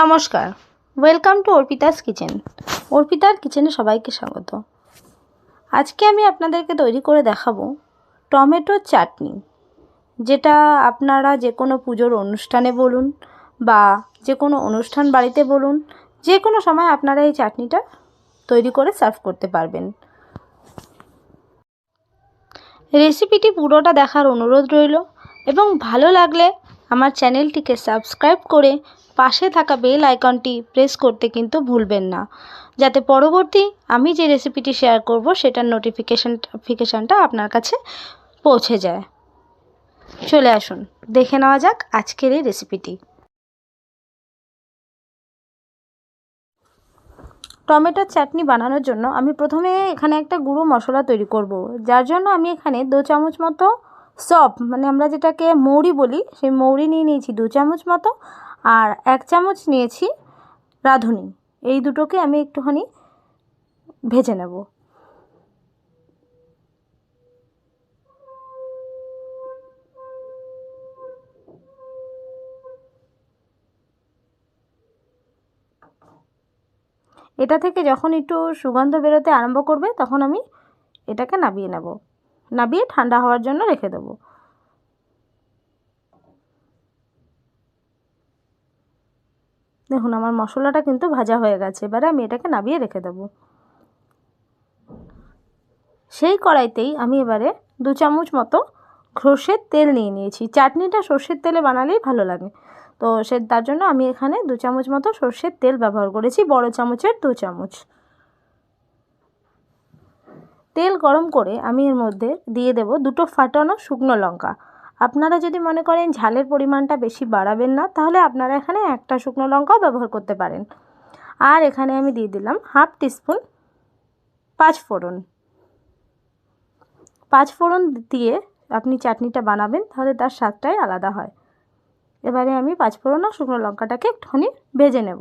নমস্কার। Welcome to Arpita's kitchen অর্পিতার কিচেনে সবাইকে স্বাগত। আজকে আমি আপনাদেরকে তৈরি করে দেখাবো টমেটো চাটনি, যেটা আপনারা যে কোনো পুজোর অনুষ্ঠানে বলুন বা যে কোনো অনুষ্ঠান বাড়িতে বলুন যে কোনো সময় আপনারা এই চাটনিটা তৈরি করে সার্ভ করতে পারবেন। রেসিপিটি পুরোটা দেখার অনুরোধ রইল এবং ভালো লাগলে আমার চ্যানেলটিকে সাবস্ক্রাইব করে পাশে থাকা বেল আইকনটি প্রেস করতে কিন্তু ভুলবেন না। যাতে পরবর্তী আমি যে রেসিপিটি শেয়ার করব, সেটার নোটিফিকেশান নোটিফিকেশানটা আপনার কাছে পৌঁছে যায়। চলে আসুন, দেখে নেওয়া যাক আজকের এই রেসিপিটি। টমেটোর চাটনি বানানোর জন্য আমি প্রথমে এখানে একটা গুঁড়ো মশলা তৈরি করব, যার জন্য আমি এখানে দু চামচ মতো সব মানে আমরা যেটাকে মৌরি বলি, সেই মৌরি নিয়ে নিয়েছি দু চামচ মতো, আর এক চামচ নিয়েছি রাঁধুনি। এই দুটোকে আমি একটুখানি ভেজে নেব। এটা থেকে যখন একটু সুগন্ধ বেরোতে আরম্ভ করবে, তখন আমি এটাকে নামিয়ে নেব। নাবিয়ে ঠান্ডা হওয়ার জন্য রেখে দেবো। দেখুন, আমার মশলাটা কিন্তু ভাজা হয়ে গেছে। এবারে আমি এটাকে নাবিয়ে রেখে দেবো। সেই কড়াইতেই আমি এবারে দু চামচ মতো সর্ষের তেল নিয়ে নিয়েছি। চাটনিটা সর্ষের তেলে বানালেই ভালো লাগে। তো সে, তার জন্য আমি এখানে দু চামচ মতো সর্ষের তেল ব্যবহার করেছি। বড় চামচের দু চামচ। তেল গরম করে আমি এর মধ্যে দিয়ে দেব দুটো ফাটানো শুকনো লঙ্কা। আপনারা যদি মনে করেন ঝালের পরিমাণটা বেশি বাড়াবেন না, তাহলে আপনারা এখানে একটা শুকনো লঙ্কাও ব্যবহার করতে পারেন। আর এখানে আমি দিয়ে দিলাম হাফ টিস্পুন পাঁচ ফোড়ন। পাঁচ ফোড়ন দিয়ে আপনি চাটনিটা বানাবেন, তাহলে তার স্বাদটাই আলাদা হয়। এবারে আমি পাঁচ ফোড়ন আর শুকনো লঙ্কাটাকে একটুখানি ভেজে নেব।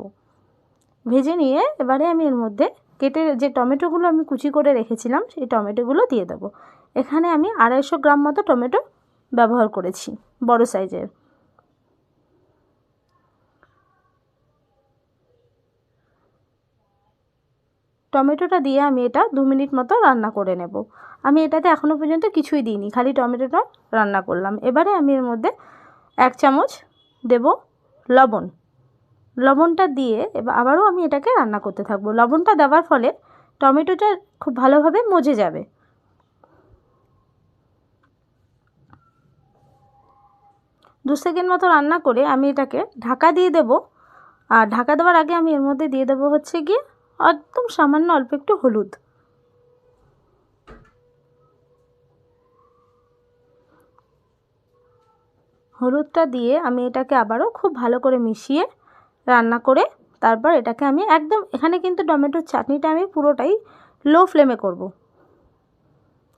ভেজে নিয়ে এবারে আমি এর মধ্যে কেটে যে টমেটোগুলো আমি কুচি করে রেখেছিলাম, সেই টমেটোগুলো দিয়ে দেবো। এখানে আমি আড়াইশো গ্রাম মতো টমেটো ব্যবহার করেছি, বড় সাইজের। টমেটোটা দিয়ে আমি এটা দু মিনিট মতো রান্না করে নেব। আমি এটাতে এখনও পর্যন্ত কিছুই দিইনি, খালি টমেটোটা রান্না করলাম। এবারে আমি এর মধ্যে এক চামচ দেব লবণ। লবণটা দিয়ে এবার আবারও আমি এটাকে রান্না করতে থাকব। লবণটা দেওয়ার ফলে টমেটোটা খুব ভালোভাবে মজে যাবে। দু সেকেন্ড মতো রান্না করে আমি এটাকে ঢাকা দিয়ে দেব। আর ঢাকা দেওয়ার আগে আমি এর মধ্যে দিয়ে দেবো হচ্ছে গিয়ে একদম সামান্য অল্প একটু হলুদ। হলুদটা দিয়ে আমি এটাকে আবারও খুব ভালো করে মিশিয়ে রান্না করে তারপর এটাকে আমি একদম, এখানে কিন্তু টমেটোর চাটনিটা আমি পুরোটাই লো ফ্লেমে করব।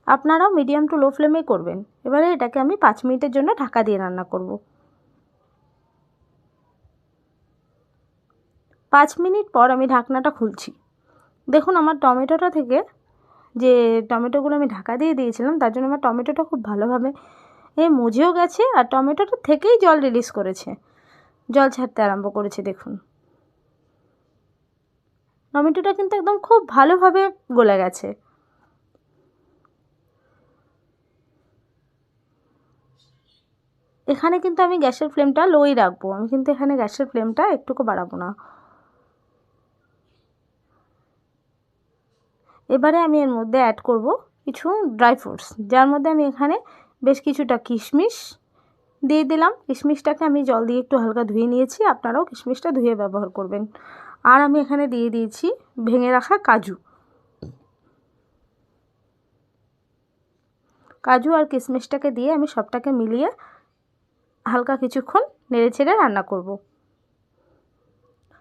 আপনারাও মিডিয়াম টু লো ফ্লেমে করবেন এবারে এটাকে আমি পাঁচ মিনিটের জন্য ঢাকা দিয়ে রান্না করব। পাঁচ মিনিট পর আমি ঢাকনাটা খুলছি দেখুন আমার টমেটোটা থেকে যে টমেটোগুলো আমি ঢাকা দিয়ে দিয়েছিলাম, তার জন্য আমার টমেটোটা খুব ভালোভাবে এ মজেও গেছে, আর টমেটোটা থেকেই জল রিলিজ করেছে জল ছাড়তে আরম্ভ করেছে, দেখুন। টমেটোটা কিন্তু একদম খুব ভালোভাবে গলে গেছে। এখানে কিন্তু আমি গ্যাসের ফ্লেমটা লোই রাখব। আমি কিন্তু এখানে গ্যাসের ফ্লেমটা একটুকু বাড়াবো না। এবারে আমি এর মধ্যে অ্যাড করব কিছু ড্রাই ফ্রুটস যার মধ্যে আমি এখানে বেশ কিছুটা কিশমিশ দিয়ে দিলাম। কিশমিশটাকে আমি জল দিয়ে একটু হালকা ধুয়ে নিয়েছি। আপনারাও কিশমিশটা ধুয়ে ব্যবহার করবেন। আর আমি এখানে দিয়ে দিয়েছি ভেঙে রাখা কাজু। কাজু আর কিশমিশটাকে দিয়ে আমি সবটাকে মিলিয়ে হালকা কিছুক্ষণ নেড়ে ছেড়ে রান্না করব।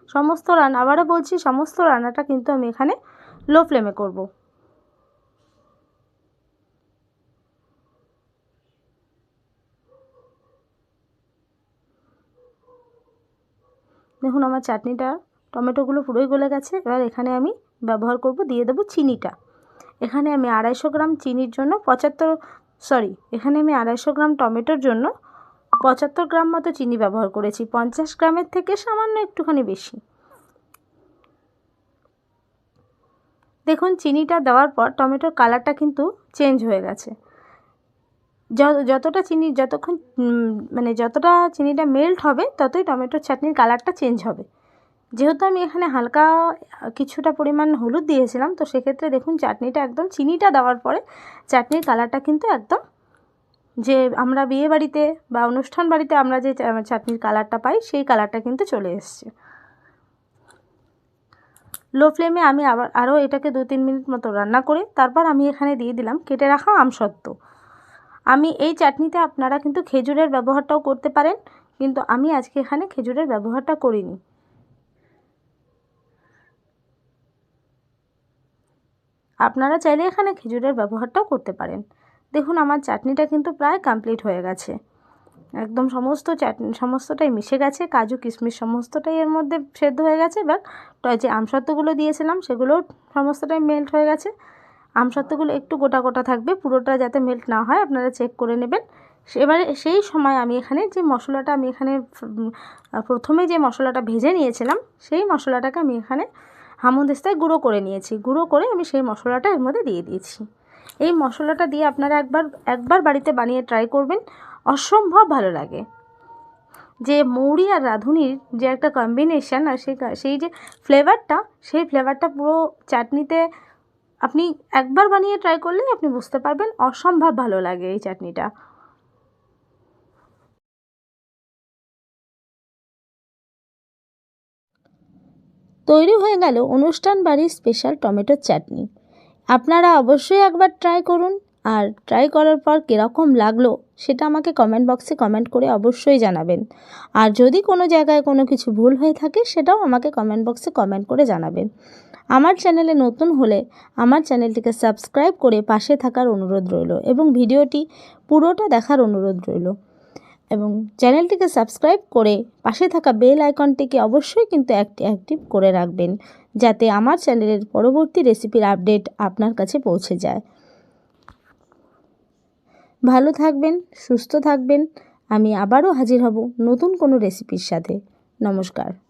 সমস্ত রান্না আবারও বলছি, সমস্ত রান্নাটা কিন্তু আমি এখানে লো ফ্লেমে করব। দেখুন আমার চাটনিটা, টমেটোগুলো পুরোই গলে গেছে, এবার এখানে আমি ব্যবহার করব, দিয়ে দেবো চিনিটা। এখানে আমি আড়াইশো গ্রাম চিনির জন্য পঁচাত্তর সরি এখানে আমি আড়াইশো গ্রাম টমেটোর জন্য পঁচাত্তর গ্রাম মতো চিনি ব্যবহার করেছি, পঞ্চাশ গ্রামের থেকে সামান্য একটুখানি বেশি। দেখুন, চিনিটা দেওয়ার পর টমেটোর কালারটা কিন্তু চেঞ্জ হয়ে গেছে। যতটা চিনি, যতক্ষণ মানে যতটা চিনিটা মেল্ট হবে, ততই টমেটোর চাটনির কালারটা চেঞ্জ হবে। যেহেতু আমি এখানে হালকা, কিছুটা পরিমাণ হলুদ দিয়েছিলাম, তো সেক্ষেত্রে দেখুন চাটনিটা একদম, চিনিটা দেওয়ার পরে চাটনির কালারটা কিন্তু একদম যে আমরা বিয়ে বাড়িতে বা অনুষ্ঠান বাড়িতে আমরা যে চাটনির কালারটা পাই, সেই কালারটা কিন্তু চলে এসছে। লো ফ্লেমে আমি আবার, আরও এটাকে দু তিন মিনিট মতো রান্না করে, তারপর আমি এখানে দিয়ে দিলাম, কেটে রাখা আমসত্ত্ব। আমি এই চাটনিতে আপনারা কিন্তু খেজুরের ব্যবহারটাও করতে পারেন, কিন্তু আমি আজকে এখানে খেজুরের ব্যবহারটা করিনি। আপনারা চাইলে এখানে খেজুরের ব্যবহারটাও করতে পারেন। দেখুন, আমার চাটনিটা কিন্তু প্রায় কমপ্লিট হয়ে গেছে। একদম সমস্ত চাটনি সমস্তটাই মিশে গেছে, কাজু, কিশমিশ সমস্তটাই এর মধ্যে সেদ্ধ হয়ে গেছে, এবার যে আমসত্ত্বগুলো দিয়েছিলাম, সেগুলোও সমস্তটাই মেল্ট হয়ে গেছে। আমসত্ত্বগুলো একটু গোটা গোটা থাকবে, পুরোটা যাতে মেল্ট না হয়, আপনারা চেক করে নেবেন। এবারে সেই সময় আমি এখানে যে মশলাটা আমি এখানে প্রথমে যে মশলাটা ভেজে নিয়েছিলাম, সেই মশলাটাকে আমি এখানে হামুদিস্তায় গুঁড়ো করে নিয়েছি। গুঁড়ো করে আমি সেই মশলাটা এর মধ্যে দিয়ে দিয়েছি। এই মশলাটা দিয়ে আপনারা একবার একবার বাড়িতে বানিয়ে ট্রাই করবেন, অসম্ভব ভালো লাগে। যে মৌরি আর রাঁধুনির যে একটা কম্বিনেশান আর সেই সেই যে ফ্লেভারটা সেই ফ্লেভারটা পুরো চাটনিতে আপনি একবার বানিয়ে ট্রাই করলে আপনি বুঝতে পারবেন অসম্ভব ভালো লাগে এই চাটনিটা। তৈরি হয়ে গেল অনুষ্ঠান বাড়ির স্পেশাল টমেটোর চাটনি। আপনারা অবশ্যই একবার ট্রাই করুন। আর ট্রাই করার পর কীরকম লাগল সেটা আমাকে কমেন্ট বক্সে কমেন্ট করে অবশ্যই জানাবেন। আর যদি কোনো জায়গায় কোনো কিছু ভুল হয়ে থাকে সেটাও আমাকে কমেন্ট বক্সে কমেন্ট করে জানাবেন। আমার চ্যানেলে নতুন হলে আমার চ্যানেলটিকে সাবস্ক্রাইব করে পাশে থাকার অনুরোধ রইল এবং ভিডিওটি পুরোটা দেখার অনুরোধ রইল। এবং চ্যানেলটিকে সাবস্ক্রাইব করে পাশে থাকা বেল আইকনটিকে অবশ্যই কিন্তু অ্যাক্টিভ করে রাখবেন, যাতে আমার চ্যানেলের পরবর্তী রেসিপির আপডেট আপনার কাছে পৌঁছে যায়। ভালো থাকবেন সুস্থ থাকবেন। আমি আবারও হাজির হব নতুন কোনো রেসিপির সাথে। নমস্কার।